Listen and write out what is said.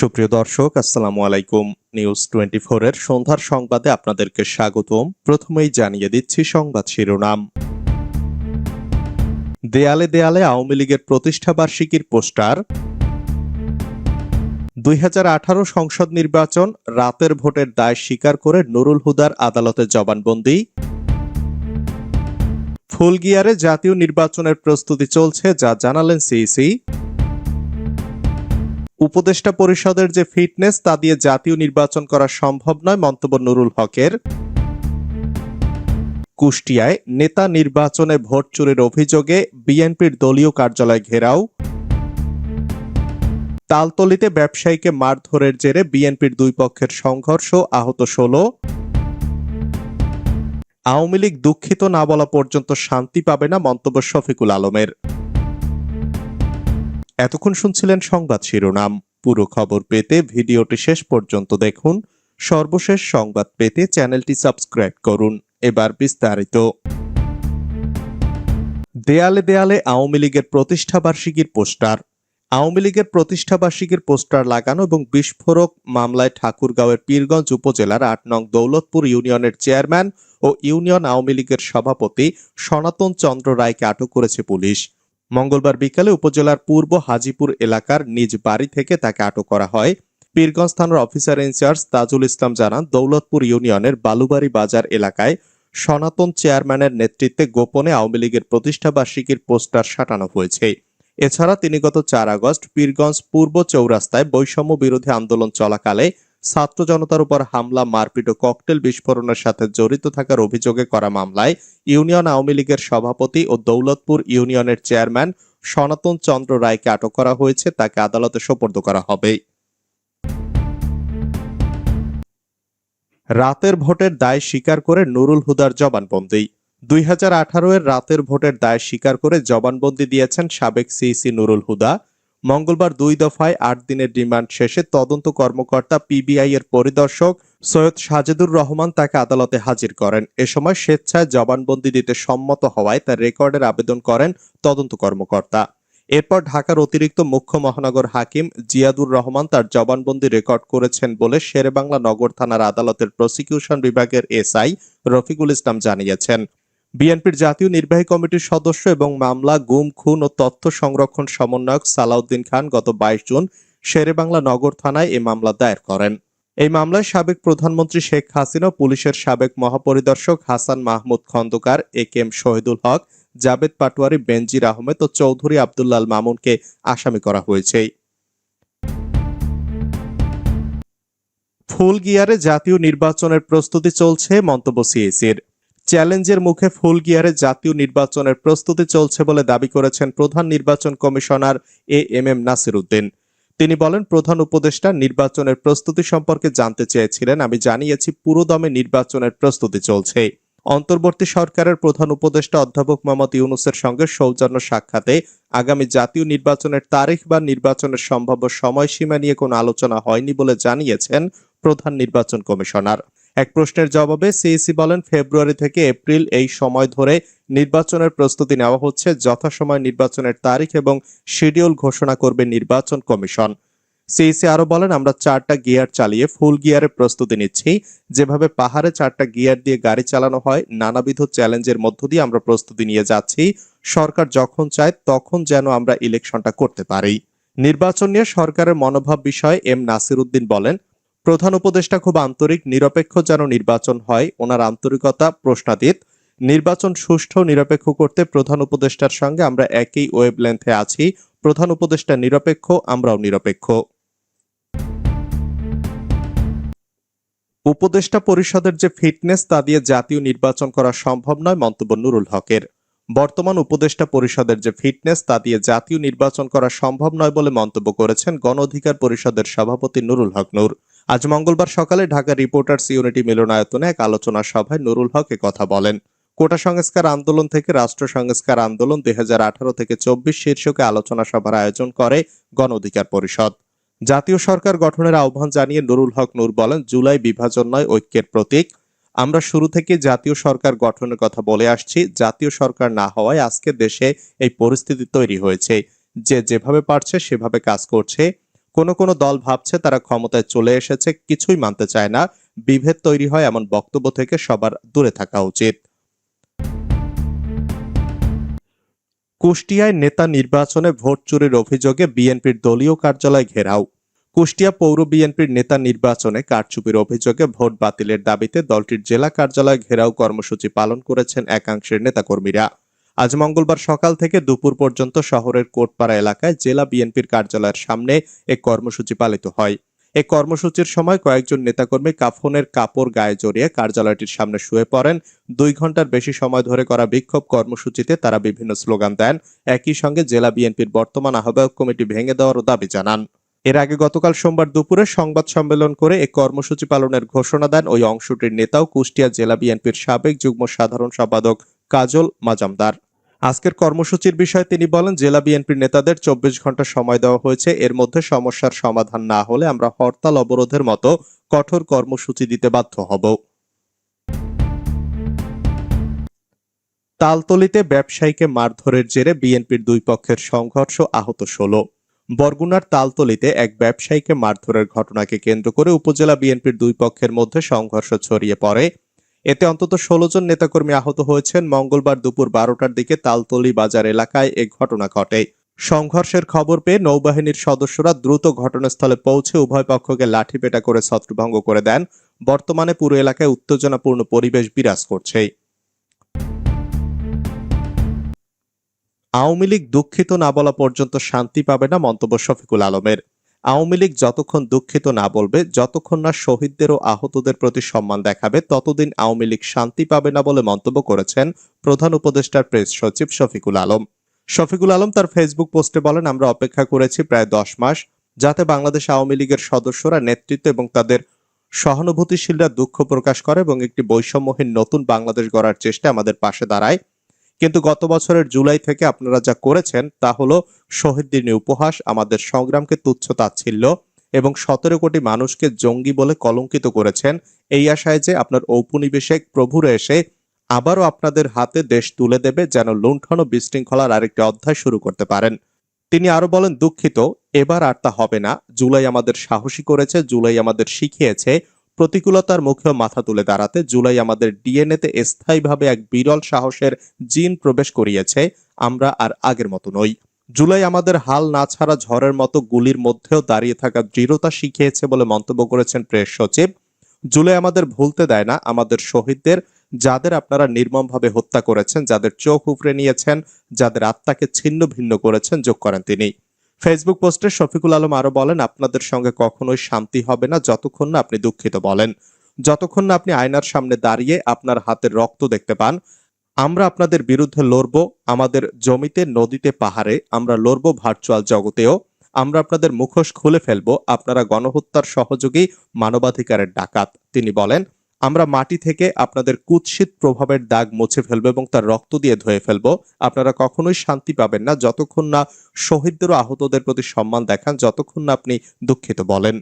সুপ্রিয় দর্শক, আসসালামু আলাইকুম। নিউজ টোয়েন্টি এর সন্ধ্যার সংবাদে আপনাদেরকে স্বাগতম। প্রথমেই জানিয়ে দিচ্ছি সংবাদ শিরোনাম। দেয়ালে দেয়ালে আওয়ামী লীগের প্রতিষ্ঠা বার্ষিকীর পোস্টার। দুই হাজার আঠারো সংসদ নির্বাচন রাতের ভোটের দায় স্বীকার করে নুরুল হুদার আদালতে জবানবন্দি। ফুলগিয়ারে জাতীয় নির্বাচনের প্রস্তুতি চলছে, যা জানালেন সিইসি। উপদেষ্টা পরিষদের যে ফিটনেস, তা দিয়ে জাতীয় নির্বাচন করা সম্ভব নয়, মন্তব্য নুরুল হকের। কুষ্টিয়ায় নেতা নির্বাচনে ভোট চুরির অভিযোগে বিএনপির দলীয় কার্যালয় ঘেরাও। তালতলিতে ব্যবসায়ীকে মারধরের জেরে বিএনপির দুই পক্ষের সংঘর্ষ, আহত ষোলো। আওয়ামী লীগ দুঃখিত না বলা পর্যন্ত শান্তি পাবে না, মন্তব্য শফিকুল আলমের। এতক্ষণ শুনছিলেন সংবাদ শিরোনাম। পুরো খবর পেতে ভিডিওটি শেষ পর্যন্ত দেখুন। সর্বশেষ সংবাদ পেতে চ্যানেলটি সাবস্ক্রাইব করুন। এবার বিস্তারিত। দেয়ালে দেয়ালে আওয়ামী লীগের প্রতিষ্ঠা বার্ষিকীর পোস্টার। আওয়ামী লীগের প্রতিষ্ঠা বার্ষিকীর পোস্টার লাগানো এবং বিস্ফোরক মামলায় ঠাকুরগাঁওয়ের পীরগঞ্জ উপজেলার আট নং দৌলতপুর ইউনিয়নের চেয়ারম্যান ও ইউনিয়ন আওয়ামী লীগের সভাপতি সনাতন চন্দ্র রায়কে আটক করেছে পুলিশ। মঙ্গলবার বিকালে উপজেলার পূর্ব হাজিপুর এলাকার নিজ বাড়ি থেকে তাকে আটক করা হয়। পীরগঞ্জ থানার অফিসার ইনচার্জ তাজুল ইসলাম জানান, দৌলতপুর ইউনিয়নের বালুবাড়ি বাজার এলাকায় সনাতন চেয়ারম্যানের নেতৃত্বে গোপনে আওয়ামী লীগের প্রতিষ্ঠা বার্ষিকীর পোস্টার সাটানো হয়েছে। এছাড়া তিনি গত চার আগস্ট পীরগঞ্জ পূর্ব চৌরাস্তায় বৈষম্য বিরোধী আন্দোলন চলাকালে ছাত্র জনতার উপর হামলা, মারপিট ও ককটেল বিস্ফোরণের সাথে জড়িত থাকার অভিযোগে করা মামলায় ইউনিয়ন আওয়ামী লীগের সভাপতি ও দৌলতপুর ইউনিয়নের চেয়ারম্যান সনাতন চন্দ্র রায়কে আটক করা হয়েছে, তাকে আদালতে সোপর্দ করা হবে। রাতের ভোটের দায় স্বীকার করে নুরুল হুদার জবানবন্দি। দুই হাজার আঠারো এর রাতের ভোটের দায় স্বীকার করে জবানবন্দি দিয়েছেন সাবেক সিইসি নুরুল হুদা। মঙ্গলবার দুই দফায় আট দিনের রিমান্ড শেষে তদন্ত কর্মকর্তা পিবিআই এর পরিদর্শক সৈয়দ সাজেদুর রহমান তাকে আদালতে হাজির করেন। এ সময় স্বেচ্ছায় জবানবন্দি দিতে সম্মত হওয়ায় তার রেকর্ডের আবেদন করেন তদন্ত কর্মকর্তা। এরপর ঢাকার অতিরিক্ত মুখ্য মহানগর হাকিম জিয়াদুর রহমান তার জবানবন্দি রেকর্ড করেছেন বলে শেরেবাংলা নগর থানার আদালতের প্রসিকিউশন বিভাগের এসআই রফিকুল ইসলাম জানিয়েছেন। বিএনপির জাতীয় নির্বাহী কমিটির সদস্য এবং মামলা, গুম, খুন ও তথ্য সংরক্ষণ সমন্বয়ক সালাউদ্দিন খান গত বাইশ জুন শেরেবাংলা নগর থানায় এই মামলা দায়ের করেন। এই মামলায় সাবেক প্রধানমন্ত্রী শেখ হাসিনা পুলিশের সাবেক মহাপরিদর্শক Hasan Mahmud Khandakar, A K M Shahidul Haque, Jabed Patwari, Benazir Ahmed ও চৌধুরী আবদুল্লাল মামুনকে আসামি করা হয়েছে। ফুল গিয়ারে জাতীয় নির্বাচনের প্রস্তুতি চলছে মন্তব্য সিএসির। চ্যালেঞ্জের মুখে ফুল গিয়ারে জাতীয় নির্বাচনের প্রস্তুতি চলছে বলে দাবি করেছেন প্রধান নির্বাচন commissioner A M M Nasir Uddin তিনি বলেন, প্রধান উপদেষ্টা নির্বাচনের প্রস্তুতি সম্পর্কে জানতে চেয়েছিলেন। আমি জানিয়েছি পুরোদমে নির্বাচনের প্রস্তুতি চলছে। অন্তর্বর্তী সরকারের প্রধান উপদেষ্টা অধ্যাপক মোহাম্মদ ইউনুসের সঙ্গে সৌজন্য সাক্ষাতে আগামী জাতীয় নির্বাচনের তারিখ বা নির্বাচনের সম্ভাব্য সময়সীমা নিয়ে কোনো আলোচনা হয়নি বলে জানিয়েছেন প্রধান নির্বাচন কমিশনার। এক প্রশ্নের জবাবে সিইসি বলেন, ফেব্রুয়ারি থেকে এপ্রিল এই সময় ধরে নির্বাচনের প্রস্তুতি নেওয়া হচ্ছে। যথাসময় নির্বাচনের তারিখ এবং শিডিউল ঘোষণা করবে নির্বাচন কমিশন। সিইসি আরও বলেন, আমরা চারটা গিয়ার চালিয়ে ফুল গিয়ারে প্রস্তুতি নিচ্ছি। যেভাবে পাহাড়ে চারটা গিয়ার দিয়ে গাড়ি চালানো হয়, নানাবিধ চ্যালেঞ্জের মধ্য দিয়ে আমরা প্রস্তুতি নিয়ে যাচ্ছি। সরকার যখন চায়, তখন যেন আমরা ইলেকশনটা করতে পারি। নির্বাচন নিয়ে সরকারের মনোভাব বিষয়ে এম নাসির উদ্দিন বলেন প্রধান উপদেষ্টা খুব আন্তরিক, নিরপেক্ষ যেন নির্বাচন হয়, ওনার আন্তরিকতা, প্রশ্নাতীত। নির্বাচন সুষ্ঠু, নিরপেক্ষ করতে প্রধান উপদেষ্টার সঙ্গে আমরা একই ওয়েব লেন্থে আছি। প্রধান উপদেষ্টা নিরপেক্ষ, আমরাও নিরপেক্ষ। উপদেষ্টা পরিষদের যে ফিটনেস, তা দিয়ে জাতীয় নির্বাচন করা সম্ভব নয়, মন্তব্য নুরুল হকের। বর্তমান উপদেষ্টা পরিষদের যে ফিটনেস, তা দিয়ে জাতীয় নির্বাচন করা সম্ভব নয় বলে মন্তব্য করেছেন গণ অধিকার পরিষদের সভাপতি নুরুল হক নূর। আজ মঙ্গলবার সকালে ঢাকা রিপোর্টার্স ইউনিটি মিলনায়তনে এক আলোচনা সভায় নুরুল হক কথা বলেন। কোটা সংস্কার আন্দোলন থেকে রাষ্ট্র সংস্কার আন্দোলন দুই থেকে চব্বিশ শীর্ষকে আলোচনা সভার আয়োজন করে গণ অধিকার পরিষদ। জাতীয় সরকার গঠনের আহ্বান জানিয়ে নুরুল হক নূর বলেন, জুলাই বিভাজন নয়, ঐক্যের প্রতীক। আমরা শুরু থেকে জাতীয় সরকার গঠনের কথা বলে আসছি। জাতীয় সরকার না হওয়ায় আজকে দেশে এই পরিস্থিতি তৈরি হয়েছে। যে যেভাবে পারছে সেভাবে কাজ করছে। কোনো কোনো দল ভাবছে তারা ক্ষমতায় চলে এসেছে, কিছুই মানতে চায় না। বিভেদ তৈরি হয় এমন বক্তব্য থেকে সবার দূরে থাকা উচিত। কুষ্টিয়ায় নেতা নির্বাচনে ভোট চুরির অভিযোগে বিএনপির দলীয় কার্যালয় ঘেরাও। কুষ্টিয়া পৌর বিএনপির নেতা নির্বাচনে কারচুপির অভিযোগে ভোট বাতিলের দাবিতে দলটির জেলা কার্যালয় ঘেরাও কর্মসূচি পালন করেছেন একাংশের নেতাকর্মীরা। আজ মঙ্গলবার সকাল থেকে দুপুর পর্যন্ত শহরের কোটপাড়া এলাকায় জেলা বিএনপির কার্যালয়ের সামনে এক কর্মসূচি পালিত হয়। এই কর্মসূচির সময় কয়েকজন নেতাকর্মী কাফনের কাপড় গায়ে জড়িয়ে কার্যালয়টির সামনে শুয়ে পড়েন। দুই ঘণ্টার বেশি সময় ধরে করা বিক্ষোভ কর্মসূচিতে তারা বিভিন্ন স্লোগান দেন। একই সঙ্গে জেলা বিএনপির বর্তমান আহ্বায়ক কমিটি ভেঙে দেওয়ারও দাবি জানান। এর আগে গতকাল সোমবার দুপুরে সংবাদ সম্মেলন করে এই কর্মসূচি পালনের ঘোষণা দেন ওই অংশটির নেতাও কুষ্টিয়া জেলা বিএনপির সাবেক যুগ্ম সাধারণ সম্পাদক কাজল মাজামদার। আজকের কর্মসূচির বিষয়ে তিনি বলেন, জেলা বিএনপির নেতাদের চব্বিশ ঘণ্টা সময় দেওয়া হয়েছে, এর মধ্যে সমস্যার সমাধান না হলে আমরা হরতাল অবরোধের মতো কঠোর কর্মসূচি দিতে বাধ্য হব। তালতলিতে ব্যবসায়ীকে মারধরের জেরে বিএনপির দুই পক্ষের সংঘর্ষ আহত ষোলো। বরগুনার তালতলিতে এক ব্যবসায়ীকে মারধরের ঘটনাকে কেন্দ্র করে উপজেলা বিএনপির দুই পক্ষের মধ্যে সংঘর্ষ ছড়িয়ে পড়ে। এতে অন্তত ষোলো জন নেতাকর্মী আহত হয়েছেন। মঙ্গলবার দুপুর বারোটার দিকে তালতলি বাজার এলাকায় এ ঘটনা ঘটে। সংঘর্ষের খবর পেয়ে নৌবাহিনীর সদস্যরা দ্রুত ঘটনাস্থলে পৌঁছে উভয় পক্ষকে লাঠিপেটা করে ছত্রভঙ্গ করে দেন। বর্তমানে পুরো এলাকায় উত্তেজনাপূর্ণ পরিবেশ বিরাজ করছে। আওয়ামী লীগ দুঃখিত না বলা পর্যন্ত শান্তি পাবে না মন্তব্য শফিকুল আলমের। আওয়ামী লীগ যতক্ষণ দুঃখিত না বলবে, যতক্ষণ না শহীদদের ও আহতদের প্রতি সম্মান দেখাবে, ততদিন আওয়ামী লীগ শান্তি পাবে না বলে মন্তব্য করেছেন প্রধান উপদেষ্টার প্রেস সচিব শফিকুল আলম। শফিকুল আলম তার ফেসবুক পোস্টে বলেন, আমরা অপেক্ষা করেছি প্রায় দশ মাস, যাতে বাংলাদেশ আওয়ামী লীগের সদস্যরা নেতৃত্ব এবং তাদের সহানুভূতিশীলরা দুঃখ প্রকাশ করে এবং একটি বৈষম্যহীন নতুন বাংলাদেশ গড়ার চেষ্টা আমাদের পাশে দাঁড়ায়। কিন্তু গত বছরের জুলাই থেকে আপনারা যা করেছেন তা হলো শহীদ দিনে উপহাস, আমাদের সংগ্রামকে তুচ্ছ তাচ্ছিল্য এবং সতেরো কোটি মানুষকে জঙ্গি বলে কলঙ্কিত করেছেন। এই আশায় যে আপনার ঔপনিবেশিক প্রভুরে এসে আবারও আপনাদের হাতে দেশ তুলে দেবে যেন লুণ্ঠন ও বিশৃঙ্খলার আরেকটি অধ্যায় শুরু করতে পারেন। তিনি আরও বলেন, দুঃখিত, এবার আর তা হবে না। জুলাই আমাদের সাহসী করেছে, জুলাই আমাদের শিখিয়েছে। প্রতিকূলতার মুখেও মাথা তুলে দাঁড়াতে জুলাই আমাদের ডিএনএতে স্থায়ীভাবে এক বিরল সাহসের জিন প্রবেশ করিয়েছে, আমরা আর আগের মতো নই। জুলাই আমাদের হাল না ছাড়া ঝড়ের মতো গুলির মধ্যেও দাঁড়িয়ে থাকা দৃঢ়তা শিখিয়েছে বলে মন্তব্য করেছেন প্রেস সচিব। জুলাই আমাদের ভুলতে দেয় না, আমাদের শহীদদের, যাদের আপনারা নির্মমভাবে হত্যা করেছেন, যাদের চোখ উপড়ে নিয়েছেন, যাদের আত্মাকে ছিন্ন ভিন্ন করেছেন, যোগ করেন তিনি। ফেসবুক পোস্টে শফিকুল আলম আরও বলেন, আপনাদের সঙ্গে কখনোই শান্তি হবে না যতক্ষণ না আপনি দুঃখিত বলেন। যতক্ষণ না আপনি আয়নার সামনে দাঁড়িয়ে আপনার হাতের রক্ত দেখতে পান, আমরা আপনাদের বিরুদ্ধে লড়ব, আমাদের জমিতে, নদীতে, পাহাড়ে, আমরা লড়ব ভার্চুয়াল জগতেও, আমরা আপনাদের মুখোশ খুলে ফেলব, আপনারা গণহত্যার সহযোগী মানবাধিকারের ডাকাত। তিনি বলেন আমরা মাটি থেকে আপনাদের কুৎসিত প্রভাবের দাগ মুছে ফেলব এবং তার রক্ত দিয়ে ধুয়ে ফেলব। আপনারা কখনোই শান্তি পাবেন না। যতক্ষণ না শহীদদের আহতদের প্রতি সম্মান দেখান, যতক্ষণ না আপনি দুঃখিত বলেন।